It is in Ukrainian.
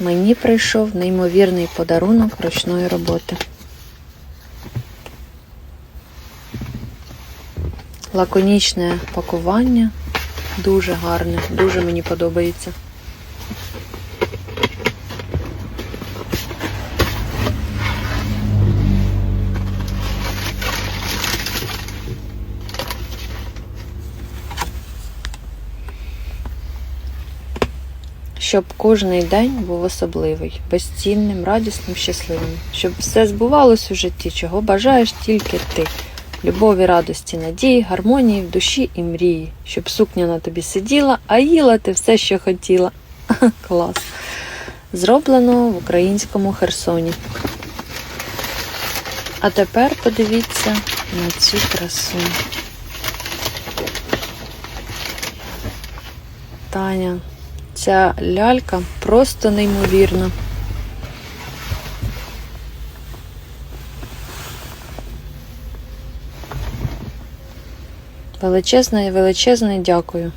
мені прийшов неймовірний подарунок ручної роботи. Лаконічне пакування, дуже гарне, дуже мені подобається. Щоб кожний день був особливий, безцінним, радісним, щасливим, щоб все збувалось у житті, чого бажаєш тільки ти. Любові, радості, надії, гармонії в душі і мрії, щоб сукня на тобі сиділа, а їла ти все, що хотіла. Клас. Зроблено в українському Херсоні. А тепер подивіться на цю красу. Таня, ця лялька просто неймовірна. Величезне, величезне дякую.